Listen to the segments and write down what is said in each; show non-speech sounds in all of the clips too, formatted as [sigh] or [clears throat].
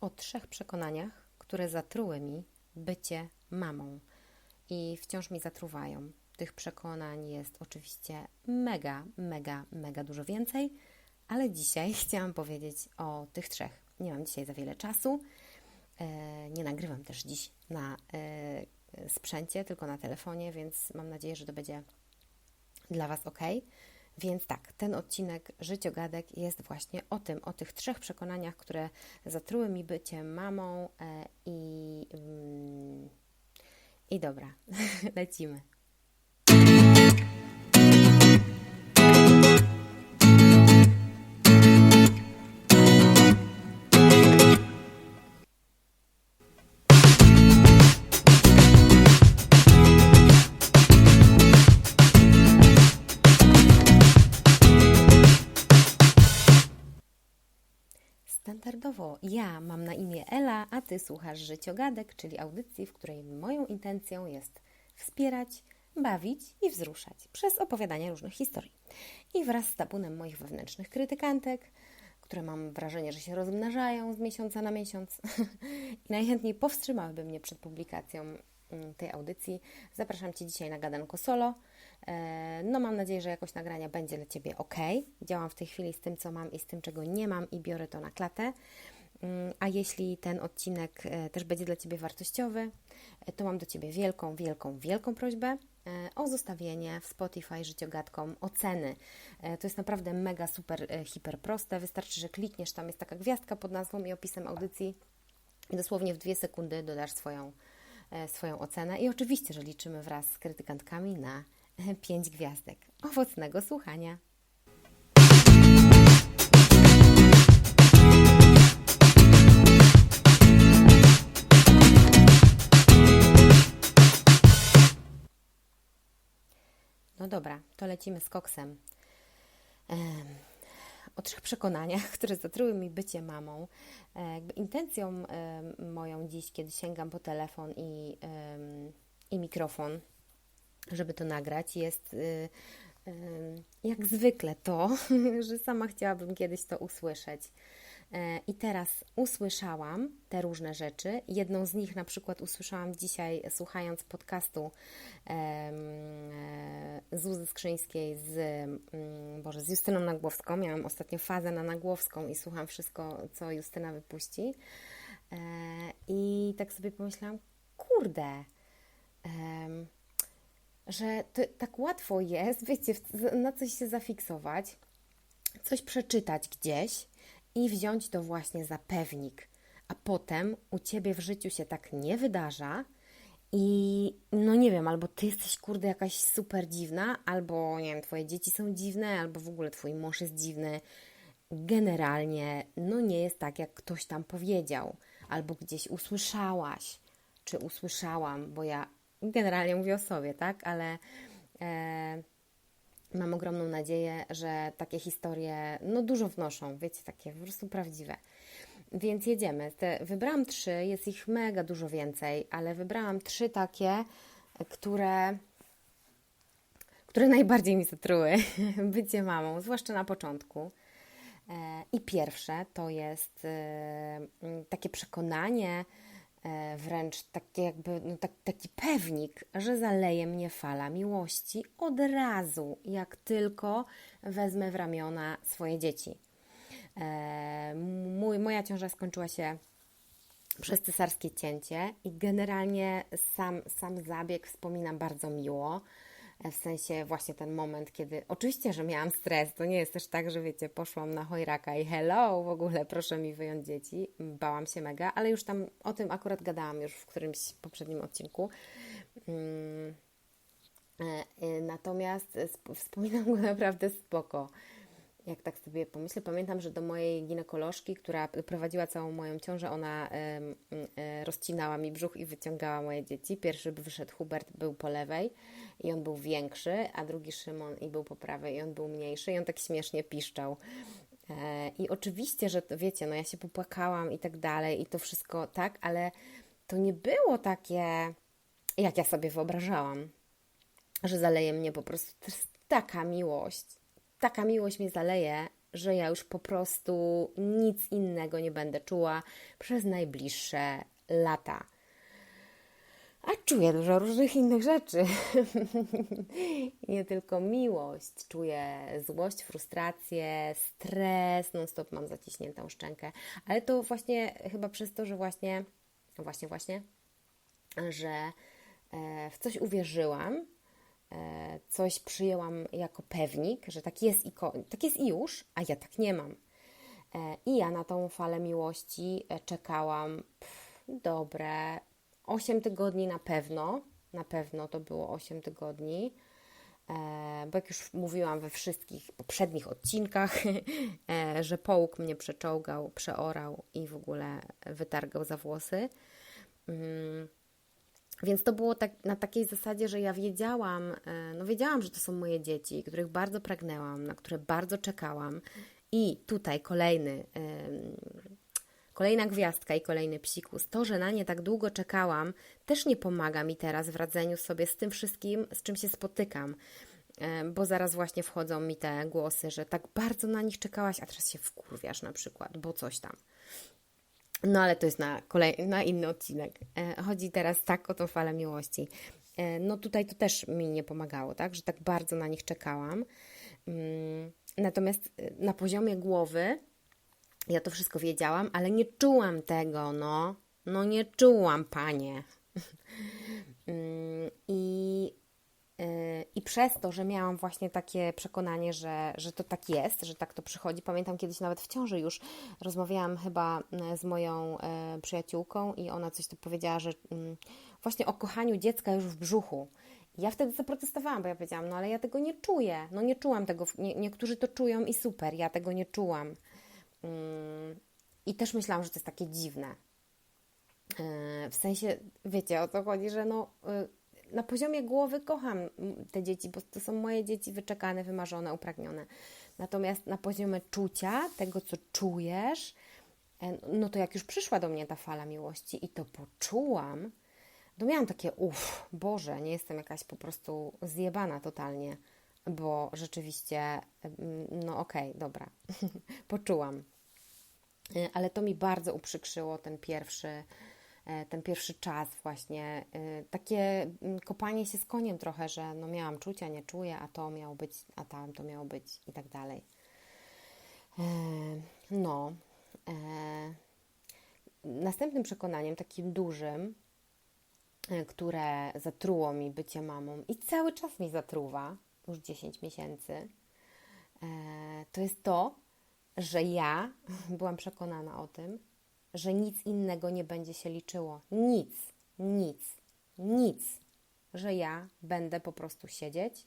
o trzech przekonaniach, które zatruły mi bycie mamą i wciąż mi zatruwają. Tych przekonań jest oczywiście mega, mega, mega dużo więcej, ale dzisiaj [laughs] chciałam powiedzieć o tych trzech. Nie mam dzisiaj za wiele czasu. E, nie nagrywam też dziś na e, sprzęcie, tylko na telefonie, więc mam nadzieję, że to będzie dla Was ok. Więc tak, ten odcinek Życiogadek jest właśnie o tym, o tych trzech przekonaniach, które zatruły mi bycie mamą e, i, mm, i dobra, [laughs] lecimy. Ja mam na imię Ela, a Ty słuchasz Życiogadek, czyli audycji, w której moją intencją jest wspierać, bawić i wzruszać przez opowiadanie różnych historii. I wraz z tabunem moich wewnętrznych krytykantek, które mam wrażenie, że się rozmnażają z miesiąca na miesiąc [laughs] i najchętniej powstrzymałyby mnie przed publikacją mm, tej audycji, zapraszam Cię dzisiaj na gadanko solo – E, no mam nadzieję, że jakość nagrania będzie dla Ciebie ok. Działam w tej chwili z tym, co mam i z tym, czego nie mam i biorę to na klatę. Mm, a jeśli ten odcinek e, też będzie dla Ciebie wartościowy, e, to mam do Ciebie wielką, wielką, wielką prośbę o zostawienie w Spotify życiogatkom oceny. To jest naprawdę mega, super, hiper proste. Wystarczy, że klikniesz, tam jest taka gwiazdka pod nazwą i opisem audycji dosłownie w dwie sekundy dodasz swoją, swoją ocenę. I oczywiście, że liczymy wraz z krytykantkami na pięć gwiazdek. Owocnego słuchania. No dobra, to lecimy z koksem. o trzech przekonaniach, [laughs] które zatruły mi bycie mamą. E, jakby intencją moją dziś, kiedy sięgam po telefon i, i mikrofon, żeby to nagrać, jest y, jak zwykle to, [laughs] że sama chciałabym kiedyś to usłyszeć. E, I teraz usłyszałam te różne rzeczy. Jedną z nich na przykład usłyszałam dzisiaj, słuchając podcastu e, Zuzy Skrzyńskiej z, mm, Boże, z Justyną Nagłowską. Miałam ostatnio fazę na Nagłowską i słucham wszystko, co Justyna wypuści. E, I tak sobie pomyślałam, kurde, że to tak łatwo jest, wiecie, na coś się zafiksować, coś przeczytać gdzieś i wziąć to właśnie za pewnik, a potem u ciebie w życiu się tak nie wydarza. I no nie wiem, albo ty jesteś kurde jakaś super dziwna, albo nie wiem, twoje dzieci są dziwne, albo w ogóle twój mąż jest dziwny. Generalnie, no nie jest tak, jak ktoś tam powiedział, albo gdzieś usłyszałaś, czy usłyszałam, bo ja generalnie mówię o sobie, tak? Ale e, mam ogromną nadzieję, że takie historie no dużo wnoszą, wiecie, takie po prostu prawdziwe. Więc jedziemy. Te, wybrałam trzy, jest ich mega dużo więcej, ale wybrałam trzy takie, które, które najbardziej mi zatruły [laughs] bycie mamą, zwłaszcza na początku. E, I pierwsze to jest e, takie przekonanie, wręcz takie jakby, no tak, taki pewnik, że zaleje mnie fala miłości od razu, jak tylko wezmę w ramiona swoje dzieci. E, mój, moja ciąża skończyła się przez cesarskie cięcie i generalnie sam, sam zabieg wspominam bardzo miło. W sensie właśnie ten moment, kiedy oczywiście, że miałam stres, to nie jest też tak, że wiecie, poszłam na chojraka i hello, w ogóle proszę mi wyjąć dzieci. Bałam się mega, ale już tam o tym akurat gadałam już w którymś poprzednim odcinku. Mm, e, e, natomiast wspominam go [laughs] naprawdę spoko jak tak sobie pomyślę, pamiętam, że do mojej ginekolożki, która prowadziła całą moją ciążę, ona e, rozcinała mi brzuch i wyciągała moje dzieci. Pierwszy wyszedł Hubert, był po lewej i on był większy, a drugi Szymon i był po prawej i on był mniejszy i on tak śmiesznie piszczał. E, I oczywiście, że to wiecie, no ja się popłakałam i tak dalej i to wszystko tak, ale to nie było takie, jak ja sobie wyobrażałam, że zaleje mnie po prostu. Taka miłość taka miłość mnie zaleje, że ja już po prostu nic innego nie będę czuła przez najbliższe lata. A czuję dużo różnych innych rzeczy. [laughs] nie tylko miłość, czuję złość, frustrację, stres, non-stop mam zaciśniętą szczękę, ale to właśnie chyba przez to, że właśnie, właśnie, właśnie, że e, w coś uwierzyłam, coś przyjęłam jako pewnik, że tak jest i, tak jest i już, a ja tak nie mam. E, I ja na tą falę miłości czekałam pff, dobre 8 tygodni na pewno, na pewno to było 8 tygodni, e, bo jak już mówiłam we wszystkich poprzednich odcinkach, [laughs] e, że połóg mnie przeczołgał, przeorał i w ogóle wytargał za włosy. Więc to było tak, na takiej zasadzie, że ja wiedziałam, e, no wiedziałam, że to są moje dzieci, których bardzo pragnęłam, na które bardzo czekałam. I tutaj kolejny Kolejna gwiazdka i kolejny psikus. To, że na nie tak długo czekałam, też nie pomaga mi teraz w radzeniu sobie z tym wszystkim, z czym się spotykam. E, bo zaraz właśnie wchodzą mi te głosy, że tak bardzo na nich czekałaś, a teraz się wkurwiasz na przykład, bo coś tam. No ale to jest na, kolej, na inny odcinek. E, chodzi teraz tak o tą falę miłości. E, no tutaj to też mi nie pomagało, tak, że tak bardzo na nich czekałam. Mm, natomiast na poziomie głowy ja to wszystko wiedziałam, ale nie czułam tego, no. No nie czułam, panie. [laughs] Mm, I, I przez to, że miałam właśnie takie przekonanie, że, że to tak jest, że tak to przychodzi. Pamiętam kiedyś nawet w ciąży już rozmawiałam chyba mm, z moją y, przyjaciółką i ona coś tu powiedziała, że y, właśnie o kochaniu dziecka już w brzuchu. Ja wtedy zaprotestowałam, bo ja powiedziałam, no ale ja tego nie czuję. No nie czułam tego. Nie, niektórzy to czują i super, ja tego nie czułam. I też myślałam, że to jest takie dziwne. W sensie, wiecie o co chodzi, że no, na poziomie głowy kocham te dzieci, bo to są moje dzieci wyczekane, wymarzone, upragnione. Natomiast na poziomie czucia, tego co czujesz, e, no to jak już przyszła do mnie ta fala miłości i to poczułam, to miałam takie, uff, Boże, nie jestem jakaś po prostu zjebana totalnie bo rzeczywiście, no okej, okay, dobra, [laughs] poczułam. E, ale to mi bardzo uprzykrzyło ten pierwszy, ten pierwszy czas właśnie. E, takie kopanie się z koniem trochę, że no miałam czucia, nie czuję, a to miało być, a tam to miało być i tak dalej. No. Następnym przekonaniem, takim dużym, które zatruło mi bycie mamą i cały czas mi zatruwa, już 10 miesięcy, e, to jest to, że ja [laughs] byłam przekonana o tym, że nic innego nie będzie się liczyło. Nic, nic, nic. Że ja będę po prostu siedzieć,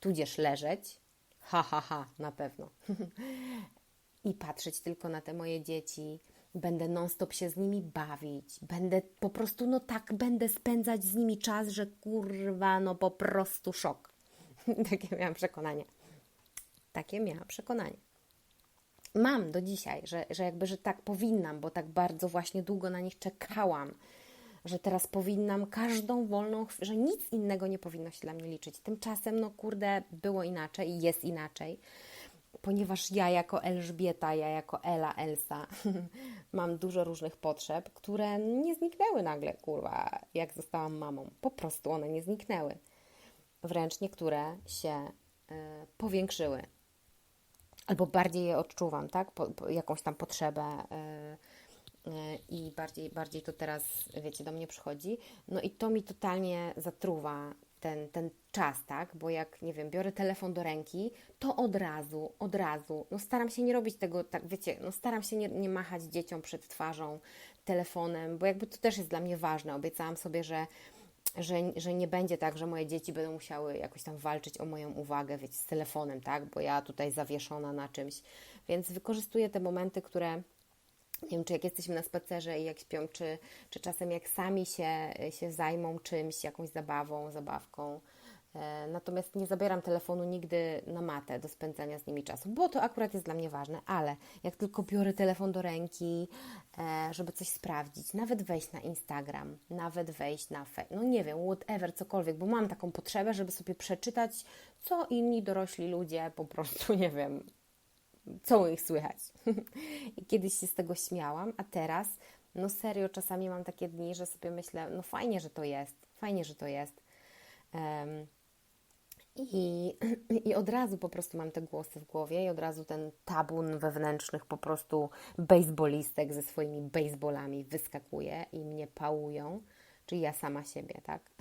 tudzież leżeć, ha, ha, ha, na pewno, [laughs] i patrzeć tylko na te moje dzieci. Będę non-stop się z nimi bawić. Będę po prostu, no tak, będę spędzać z nimi czas, że kurwa, no po prostu szok. [laughs] Takie miałam przekonanie. Takie miałam przekonanie. Mam do dzisiaj, że, że jakby, że tak powinnam, bo tak bardzo właśnie długo na nich czekałam, że teraz powinnam każdą wolną że nic innego nie powinno się dla mnie liczyć. Tymczasem, no kurde, było inaczej i jest inaczej, ponieważ ja jako Elżbieta, ja jako Ela, Elsa [laughs] mam dużo różnych potrzeb, które nie zniknęły nagle, kurwa, jak zostałam mamą. Po prostu one nie zniknęły wręcz niektóre się y, powiększyły. Albo bardziej je odczuwam, tak? Po, po jakąś tam potrzebę y, y, i bardziej, bardziej to teraz, wiecie, do mnie przychodzi. No i to mi totalnie zatruwa ten, ten czas, tak? Bo jak, nie wiem, biorę telefon do ręki, to od razu, od razu, no staram się nie robić tego, tak, wiecie, no staram się nie, nie machać dzieciom przed twarzą telefonem, bo jakby to też jest dla mnie ważne. Obiecałam sobie, że że, że nie będzie tak, że moje dzieci będą musiały jakoś tam walczyć o moją uwagę, wiecie, z telefonem, tak, bo ja tutaj zawieszona na czymś. Więc wykorzystuję te momenty, które nie wiem, czy jak jesteśmy na spacerze i jak śpią, czy, czy czasem jak sami się, się zajmą czymś, jakąś zabawą, zabawką, natomiast nie zabieram telefonu nigdy na matę do spędzania z nimi czasu, bo to akurat jest dla mnie ważne, ale jak tylko biorę telefon do ręki, e, żeby coś sprawdzić, nawet wejść na Instagram, nawet wejść na Facebook, no nie wiem, whatever, cokolwiek, bo mam taką potrzebę, żeby sobie przeczytać, co inni dorośli ludzie po prostu, [laughs] nie wiem, co u nich słychać. [laughs] I kiedyś się z tego śmiałam, a teraz, no serio, czasami mam takie dni, że sobie myślę, no fajnie, że to jest, fajnie, że to jest. I, [clears throat] I od razu po prostu mam te głosy w głowie i od razu ten tabun wewnętrznych po prostu baseballistek ze swoimi baseballami wyskakuje i mnie pałują, czyli ja sama siebie, tak? [laughs]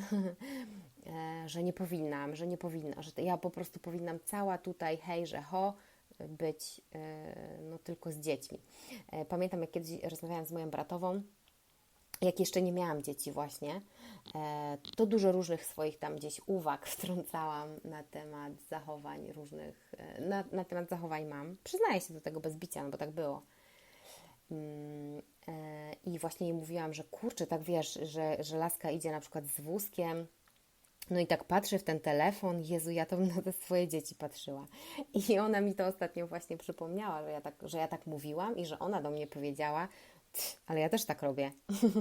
E, że nie powinnam, że nie powinna, że ja po prostu powinnam cała tutaj hej, że ho, być e, no, tylko z dziećmi. E, pamiętam, jak kiedyś rozmawiałam z moją bratową, jak jeszcze nie miałam dzieci właśnie, e, to dużo różnych swoich tam gdzieś uwag [laughs] wtrącałam na temat zachowań różnych, e, na, na temat zachowań mam. Przyznaję się do tego bez bicia, no bo tak było. Mm, e, I właśnie jej mówiłam, że kurczę, tak wiesz, że, że laska idzie na przykład z wózkiem, no i tak patrzy w ten telefon, Jezu, ja to na te swoje dzieci patrzyła. I ona mi to ostatnio właśnie przypomniała, że ja tak, że ja tak mówiłam i że ona do mnie powiedziała, ale ja też tak robię.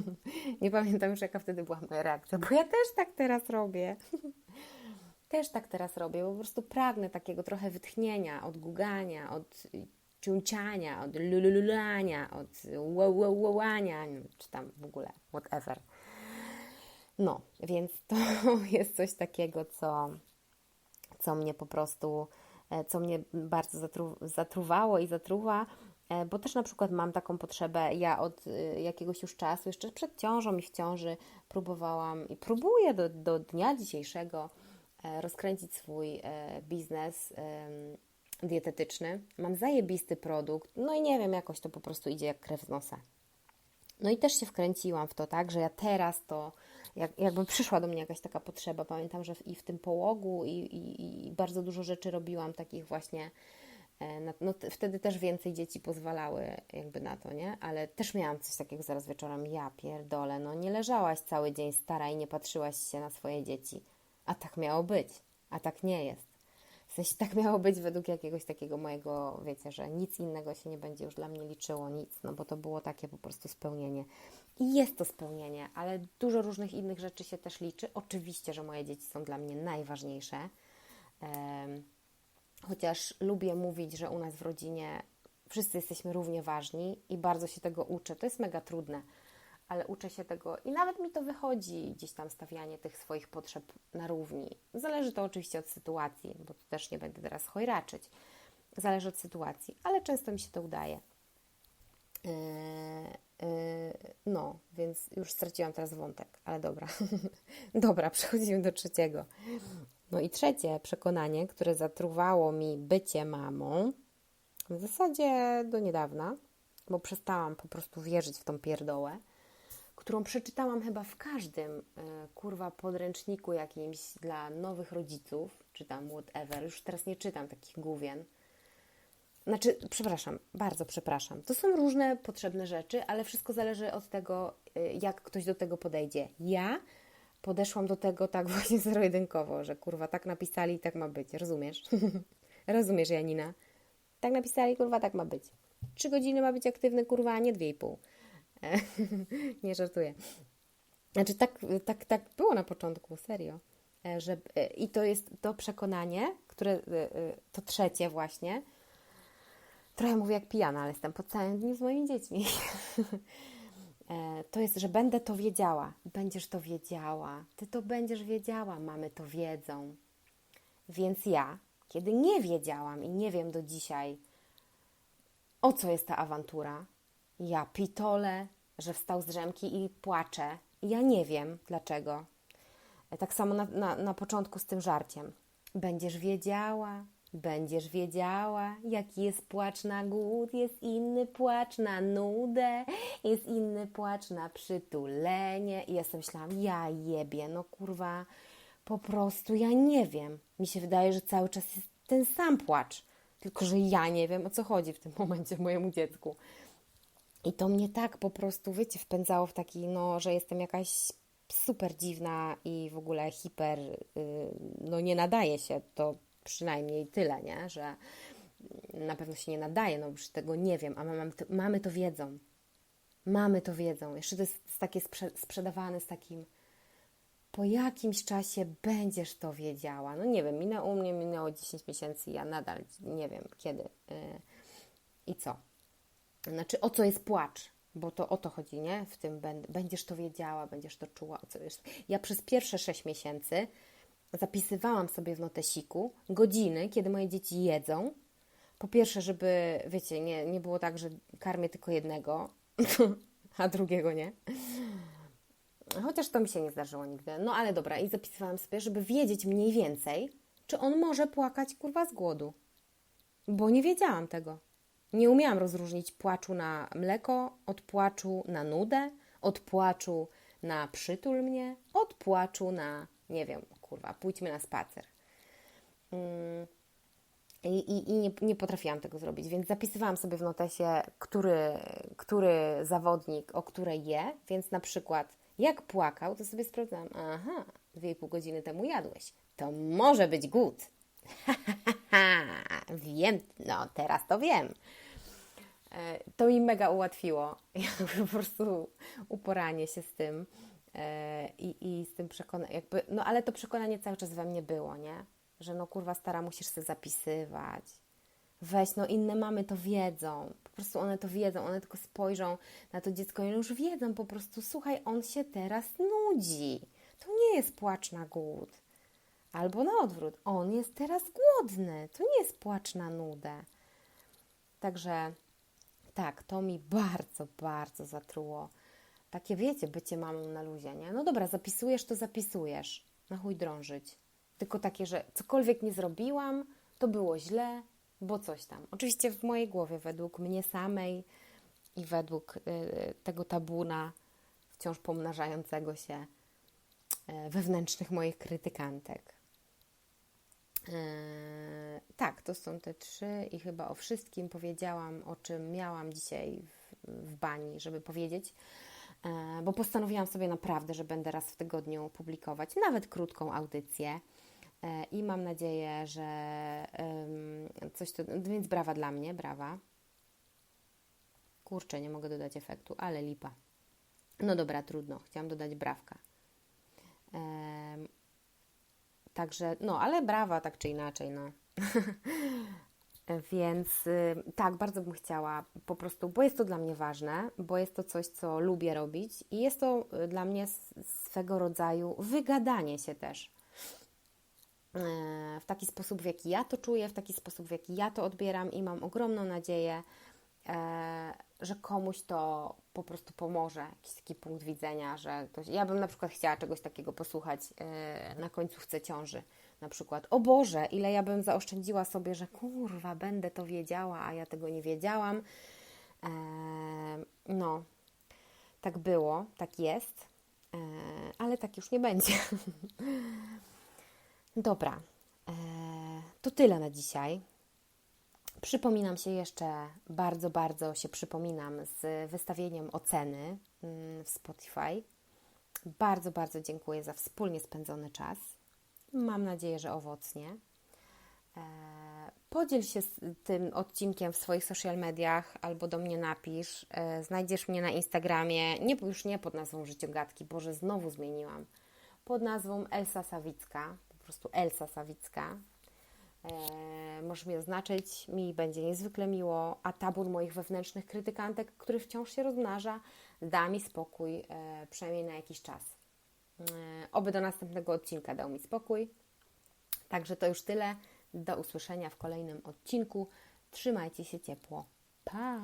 [laughs] Nie pamiętam już, jaka wtedy była moja reakcja, bo ja też tak teraz robię. [laughs] też tak teraz robię, bo po prostu pragnę takiego trochę wytchnienia, od gugania, od ciunciania, od lulululania, od wołania, czy tam w ogóle, whatever. No, więc to [laughs] jest coś takiego, co, co mnie po prostu, e, co mnie bardzo zatru, zatruwało i zatruwa, bo też na przykład mam taką potrzebę, ja od y, jakiegoś już czasu, jeszcze przed ciążą i w ciąży próbowałam i próbuję do, do dnia dzisiejszego e, rozkręcić swój e, biznes dietetyczny. Mam zajebisty produkt, no i nie wiem, jakoś to po prostu idzie jak krew z nosa. No i też się wkręciłam w to, tak, że ja teraz to, jak, jakby przyszła do mnie jakaś taka potrzeba. Pamiętam, że w, i w tym połogu, i, i, i bardzo dużo rzeczy robiłam takich właśnie E, no, no, wtedy też więcej dzieci pozwalały jakby na to, nie? Ale też miałam coś takiego zaraz wieczorem, ja pierdolę, no nie leżałaś cały dzień stara i nie patrzyłaś się na swoje dzieci. A tak miało być, a tak nie jest. W sensie tak miało być według jakiegoś takiego mojego, wiecie, że nic innego się nie będzie już dla mnie liczyło, nic, no bo to było takie po prostu spełnienie. I jest to spełnienie, ale dużo różnych innych rzeczy się też liczy. Oczywiście, że moje dzieci są dla mnie najważniejsze. Um, chociaż lubię mówić, że u nas w rodzinie wszyscy jesteśmy równie ważni i bardzo się tego uczę. To jest mega trudne, ale uczę się tego i nawet mi to wychodzi, gdzieś tam stawianie tych swoich potrzeb na równi. Zależy to oczywiście od sytuacji, bo tu też nie będę teraz chojraczyć. Zależy od sytuacji, ale często mi się to udaje. Yy, yy, no, więc już straciłam teraz wątek, ale dobra. [laughs] dobra, przechodzimy do trzeciego. No i trzecie przekonanie, które zatruwało mi bycie mamą, w zasadzie do niedawna, bo przestałam po prostu wierzyć w tą pierdołę, którą przeczytałam chyba w każdym y, kurwa podręczniku jakimś dla nowych rodziców, czy tam whatever. Już teraz nie czytam takich główien. Znaczy, przepraszam, bardzo przepraszam. To są różne potrzebne rzeczy, ale wszystko zależy od tego, y, jak ktoś do tego podejdzie. Ja podeszłam do tego tak [laughs] właśnie zero-jedynkowo, że kurwa tak napisali tak ma być. Rozumiesz? [laughs] Rozumiesz, Janina? Tak napisali, kurwa, tak ma być. Trzy godziny ma być aktywny, kurwa, a nie dwie i pół. [laughs] nie żartuję. Znaczy, tak, tak, tak było na początku, serio. E, że, e, I to jest to przekonanie, które e, to trzecie właśnie. Trochę mówię jak pijana, ale jestem po całym dniu z moimi dziećmi. E, to jest, że będę to wiedziała. Będziesz to wiedziała. Ty to będziesz wiedziała. Mamy to wiedzą. Więc ja, kiedy nie wiedziałam i nie wiem do dzisiaj, o co jest ta awantura, ja pitole, że wstał z drzemki i płaczę. Ja nie wiem dlaczego. E, tak samo na, na, na początku z tym żarciem. Będziesz wiedziała, Będziesz wiedziała, jaki jest płacz na głód, jest inny płacz na nudę, jest inny płacz na przytulenie. I ja sobie myślałam, ja jebie, no kurwa, po prostu ja nie wiem. Mi się wydaje, że cały czas jest ten sam płacz, tylko że ja nie wiem, o co chodzi w tym [laughs] momencie mojemu dziecku. I to mnie tak po prostu, wiecie, wpędzało w taki, no, że jestem jakaś super dziwna i w ogóle hiper, yy, no nie nadaje się to przynajmniej tyle, nie? że na pewno się nie nadaje, no już tego nie wiem, a mamy to, mamy to wiedzą. Mamy to wiedzą. Jeszcze to jest takie sprze sprzedawane z takim po jakimś czasie będziesz to wiedziała. No nie wiem, minęło u mnie, minęło 10 miesięcy, ja nadal nie wiem kiedy. Y, I co? Znaczy, o co jest płacz? Bo to o to chodzi, nie? W tym będziesz to wiedziała, będziesz to czuła. Ja przez pierwsze sześć miesięcy zapisywałam sobie w notesiku godziny, kiedy moje dzieci jedzą. Po pierwsze, żeby, wiecie, nie, nie było tak, że karmię tylko jednego, [laughs] a drugiego nie. Chociaż to mi się nie zdarzyło nigdy. No ale dobra, i zapisywałam sobie, żeby wiedzieć mniej więcej, czy on może płakać kurwa z głodu. Bo nie wiedziałam tego. Nie umiałam rozróżnić płaczu na mleko od płaczu na nudę, od płaczu na przytul mnie, od płaczu na, nie wiem, kurwa, pójdźmy na spacer. Mm. I, i, i nie, nie, potrafiłam tego zrobić, więc zapisywałam sobie w notesie, który, który zawodnik o której je, więc na przykład jak płakał, to sobie sprawdzałam, aha, dwie i pół godziny temu jadłeś, to może być głód. [laughs] wiem, no teraz to wiem. E, to mi mega ułatwiło, [laughs] po prostu uporanie się z tym i, i z tym przekonaniem, jakby, no ale to przekonanie cały czas we mnie było, nie? Że no kurwa stara, musisz sobie zapisywać. Weź, no inne mamy to wiedzą, po prostu one to wiedzą, one tylko spojrzą na to dziecko i już wiedzą po prostu, słuchaj, on się teraz nudzi. To nie jest płacz na głód. Albo na odwrót, on jest teraz głodny. To nie jest płacz na nudę. Także tak, to mi bardzo, bardzo zatruło. Takie wiecie, bycie mamą na luzie, nie? No dobra, zapisujesz, to zapisujesz. Na chuj drążyć. Tylko takie, że cokolwiek nie zrobiłam, to było źle, bo coś tam. Oczywiście w mojej głowie, według mnie samej i według y, tego tabuna wciąż pomnażającego się y, wewnętrznych moich krytykantek. Y, tak, to są te trzy i chyba o wszystkim powiedziałam, o czym miałam dzisiaj w, w bani, żeby powiedzieć, bo postanowiłam sobie naprawdę, że będę raz w tygodniu publikować nawet krótką audycję i mam nadzieję, że coś to. Więc brawa dla mnie, brawa. Kurczę, nie mogę dodać efektu, ale lipa. No dobra, trudno. Chciałam dodać brawka. Także, no, ale brawa tak czy inaczej, no. [laughs] Więc y, tak, bardzo bym chciała po prostu, bo jest to dla mnie ważne, bo jest to coś, co lubię robić i jest to y, dla mnie swego rodzaju wygadanie się też E, w taki sposób, w jaki ja to czuję, w taki sposób, w jaki ja to odbieram i mam ogromną nadzieję, e, że komuś to po prostu pomoże, jakiś taki punkt widzenia, że ktoś, ja bym na przykład chciała czegoś takiego posłuchać e, na końcówce ciąży, na przykład, o Boże, ile ja bym zaoszczędziła sobie, że kurwa, będę to wiedziała, a ja tego nie wiedziałam. No, tak było, tak jest, ale tak już nie będzie. [laughs] Dobra, e, to tyle na dzisiaj. Przypominam się jeszcze, bardzo, bardzo się przypominam z wystawieniem oceny mm, w Spotify. Bardzo, bardzo dziękuję za wspólnie spędzony czas. Mam nadzieję, że owocnie. E, podziel się tym odcinkiem w swoich social mediach albo do mnie napisz. E, znajdziesz mnie na Instagramie, nie, już nie pod nazwą Życiogatki, Boże, znowu zmieniłam. Pod nazwą Elsa Sawicka prostu Elsa Sawicka. E, możesz mi oznaczyć, mi będzie niezwykle miło, a tabun moich wewnętrznych krytykantek, który wciąż się rozmnaża, da mi spokój, przynajmniej na jakiś czas. E, oby do następnego odcinka dał mi spokój. Także to już tyle. Do usłyszenia w kolejnym odcinku. Trzymajcie się ciepło. Pa!